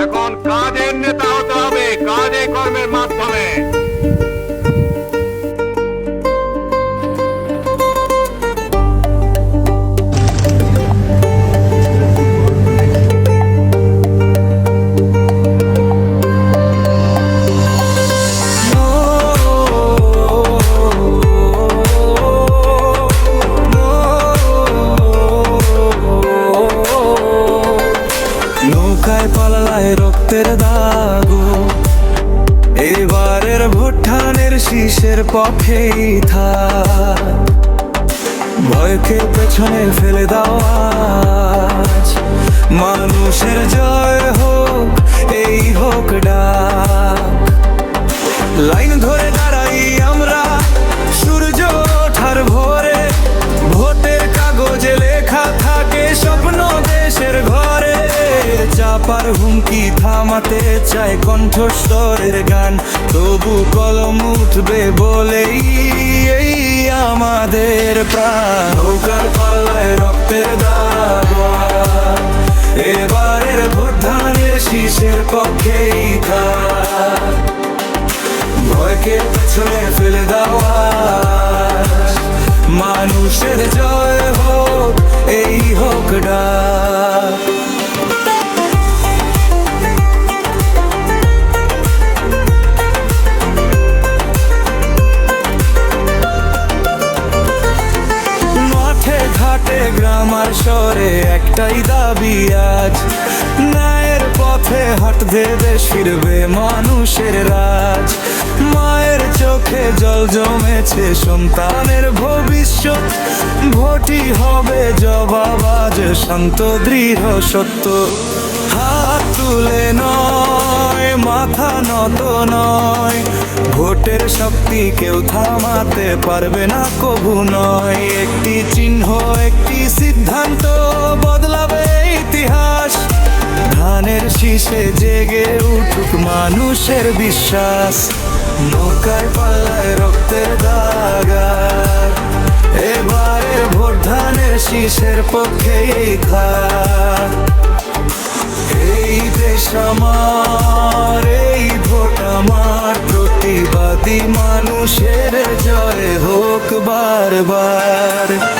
এখন কাজের নেতা হতে হবে কাজে কর্মের মাধ্যমে রক্তের দাগো এবারের ভুটানের শীষের পক্ষেই থা ভয়কে পেছনে ফেলে দাও মানুষের জয় চাপার হুমকি থামাতে চায় কণ্ঠস্বরের গান। তবু কলম উঠবে বলেই এই আমাদের প্রাণ। নৌকার পাল্লায় রক্তের দাগ এবারের ভোট ধানের শীষের পক্ষেই থাক। ভয়কে পেছনে ফেলে দেওয়া। মানুষের জয় আর শহরে একটাই দাবি আজ। ন্যায়ের পথে হাঁটবে দেশ, ফিরবে মানুষের রাজ। মায়ের চোখে জল জমেছে সন্তানের ভবিষ্যৎ। ভোটই হবে জবাব আজ শান্ত দৃঢ় সত্য। হাত তুলে নয় মাথা নত নয়। ভোটের শক্তি কেউ থামাতে পারবে না, কবু নয়। একটি চিহ্ন, একটি সিদ্ধান্ত বদলাবে ইতিহাস। ধানের শীষে জেগে উঠুক মানুষের বিশ্বাস। নৌকায় পাল্লায় রক্তের দাগার। এবারের ভোট ধানের শীষের পক্ষেই থাক আমার এই ভোট আমার। প্রতিবাদী মানুষের জয় হোক বারবার।